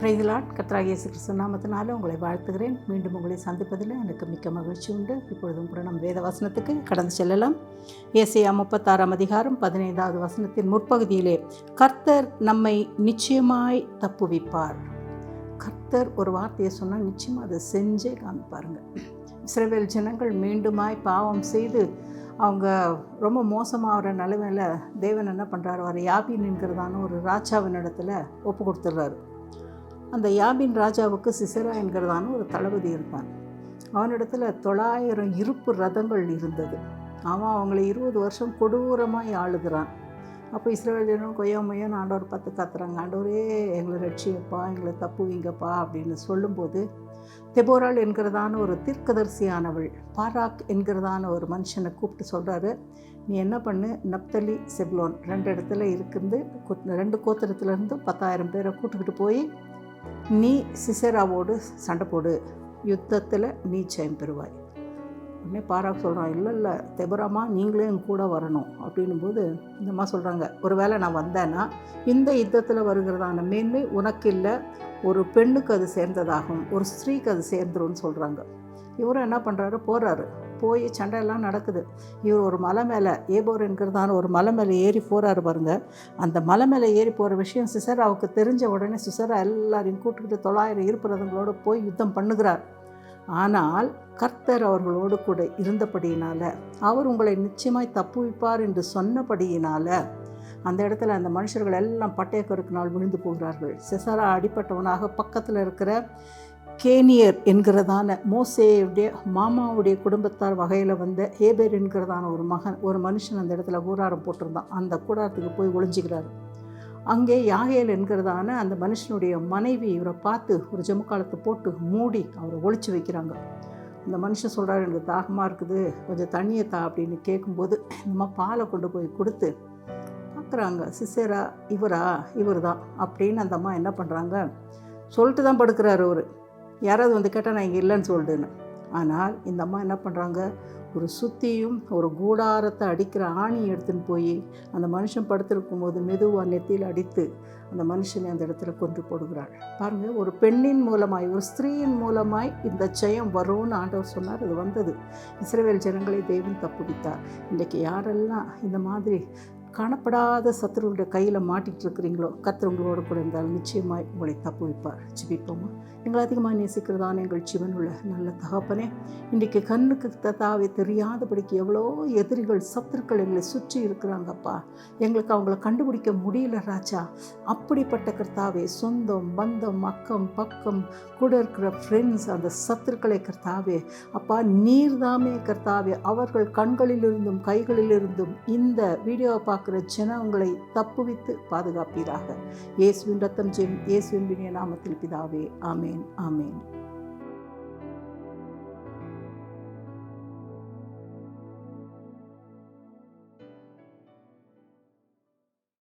பிரைதலாட் கத்ராக இயேசு கிறிஸ்து நாமத்தினால உங்களை வாழ்த்துகிறேன். மீண்டும் உங்களை சந்திப்பதில் எனக்கு மிக்க மகிழ்ச்சி உண்டு. இப்பொழுதும் கூட நம் வேத வசனத்துக்கு கடந்து செல்லலாம். ஏசியா முப்பத்தாறாம் அதிகாரம் பதினைந்தாவது வசனத்தின் முற்பகுதியிலே கர்த்தர் நம்மை நிச்சயமாய் தப்புவிப்பார். கர்த்தர் ஒரு வார்த்தையை சொன்னால் நிச்சயமாக அதை செஞ்சே காமிப்பாருங்க. இஸ்ரவேல் ஜனங்கள் மீண்டுமாய் பாவம் செய்து அவங்க ரொம்ப மோசமாகிற நிலைமையில் தேவன் என்ன பண்ணுறாரு அவர் யாபின் என்கிறதான ஒரு ராஜாவின் இடத்துல ஒப்பு கொடுத்துட்றாரு. அந்த யாபின் ராஜாவுக்கு சிசரா என்கிறதான ஒரு தளபதி இருந்தான் அவனிடத்தில் தொள்ளாயிரம் இருப்பு ரதங்கள் இருந்தது. அவன் அவங்களை இருபது வருஷம் கொடூரமாக ஆளுகிறான். அப்போ இஸ்ரேல் ஜனம் கொய்யா மையன் ஆண்டவர் பார்த்து காத்துறாங்க ஆண்டவரே எங்களை ரட்சியப்பா எங்களை தப்புவீங்கப்பா அப்படின்னு சொல்லும்போது தெபோரால் என்கிறதான ஒரு தீர்க்கதரிசியானவள் பாராக் என்கிறதான ஒரு மனுஷனை கூப்பிட்டு சொல்கிறாரு நீ என்ன பண்ணு நப்தலி செப்லோன் ரெண்டு இடத்துல இருக்குது ரெண்டு கோத்திரத்துலேருந்து பத்தாயிரம் பேரை கூட்டுக்கிட்டு போய் நீ சிசராவோடு சண்டை போடு. யுத்தத்தில் நீ ஜெயம் பெறுவாய். உடனே பாராக் சொல்கிறான் இல்லை இல்லை தெபராமா நீங்களே என் கூட வரணும். அப்படின்னும் போது இந்தம்மா சொல்கிறாங்க ஒருவேளை நான் வந்தேன்னா இந்த யுத்தத்தில் வருகிறதான மேன்மை உனக்கு இல்லை ஒரு பெண்ணுக்கு அது சேர்ந்ததாகும் ஒரு ஸ்திரீக்கு அது சேர்ந்துரும்னு சொல்கிறாங்க இவரும் என்ன பண்ணுறாரு போகிறாரு போய் சண்டையெல்லாம் நடக்குது. இவர் ஒரு மலை மேலே ஏபோர் என்கிறதான ஒரு மலை மேலே ஏறி போகிறாரு பாருங்க. அந்த மலை மேலே ஏறி போகிற விஷயம் சிசராவுக்கு தெரிஞ்ச உடனே சிசரா எல்லாரையும் கூட்டுக்கிட்டு தொள்ளாயிரம் இருப்பிறதங்களோடு போய் யுத்தம் பண்ணுகிறார். ஆனால் கர்த்தர் அவர்களோடு கூட இருந்தபடியினால் அவர் உங்களை நிச்சயமாய் தப்புவிப்பார் என்று சொன்னபடியினால் அந்த இடத்துல அந்த மனுஷர்கள் எல்லாம் பட்டயக்கருக்கு நாள் விழுந்து போகிறார்கள். சிசரா அடிப்பட்டவனாக பக்கத்தில் இருக்கிற கேனியர் என்கிறதான மோசேயுடைய மாமாவுடைய குடும்பத்தார் வகையில் வந்த ஏபேர் என்கிறதான ஒரு மகன் ஒரு மனுஷன் அந்த இடத்துல கூடாரம் போட்டிருந்தான். அந்த கூடாரத்துக்கு போய் ஒளிஞ்சிக்கிறார். அங்கே யாகேல் என்கிறதான அந்த மனுஷனுடைய மனைவி இவரை பார்த்து ஒரு ஜமுக்காலத்தை போட்டு மூடி அவரை ஒழிச்சு வைக்கிறாங்க. இந்த மனுஷன் சொல்கிறாரு எனக்கு தாகமாக இருக்குது கொஞ்சம் தண்ணியை தா அப்படின்னு கேட்கும்போது இந்த பாலை கொண்டு போய் கொடுத்து பார்க்குறாங்க சிசேரா இவரா இவர் தான் அப்படின்னு அந்த அம்மா என்ன பண்ணுறாங்க சொல்லிட்டு தான் படுக்கிறாரு அவர். யாராவது வந்து கேட்டால் நான் இங்கே இல்லைன்னு சொல்லிடுன்னு ஆனால் இந்த அம்மா என்ன பண்ணுறாங்க ஒரு சுத்தியும் ஒரு கூடாரத்தை அடிக்கிற ஆணி எடுத்துன்னு போய் அந்த மனுஷன் படுத்திருக்கும் போது மெதுவாக நெத்தியில் அடித்து அந்த மனுஷனை அந்த இடத்துல கொன்று போடுகிறாள். பாருங்கள் ஒரு பெண்ணின் மூலமாய் ஒரு ஸ்திரீயின் மூலமாய் இந்த ஜெயம் வரும்னு ஆண்டவர் சொன்னார். அது வந்தது. இஸ்ரேல் ஜனங்களை தெய்வம் தப்புவித்தார். இன்றைக்கி யாரெல்லாம் இந்த மாதிரி காணப்படாத சத்துருடைய கையில் மாட்டிகிட்டு இருக்கிறீங்களோ கர்த்தர் உங்களோட கூட இருந்தால் நிச்சயமாய் உங்களை தப்பு வைப்பார் ஜிபிப்போமா? எங்களை அதிகமாக நேசிக்கிறதான எங்கள் ஜீவனுள்ள நல்ல தகப்பனே இன்றைக்கு கண்ணுக்கு தத்தாவே தெரியாதபடிக்கு எவ்வளோ எதிரிகள் சத்துருக்கள் எங்களை சுற்றி இருக்கிறாங்கப்பா எங்களுக்கு அவங்கள கண்டுபிடிக்க முடியல ராஜா. அப்படிப்பட்ட கர்த்தாவே சொந்தம் பந்தம் அக்கம் பக்கம் கூட இருக்கிற ஃப்ரெண்ட்ஸ் அந்த சத்துருக்களை கர்த்தாவே அப்பா நீர்தாமே கர்த்தாவே அவர்கள் கண்களிலிருந்தும் கைகளிலிருந்தும் இந்த வீடியோவை பார்க்குற ஜனங்களை தப்புவித்து பாதுகாப்பீராக. இயேசுவின் ரத்தம் ஜெயம் இயேசுவின் வினிய நாமத்தில் பிதாவே ஆமேன் ஆமேன்.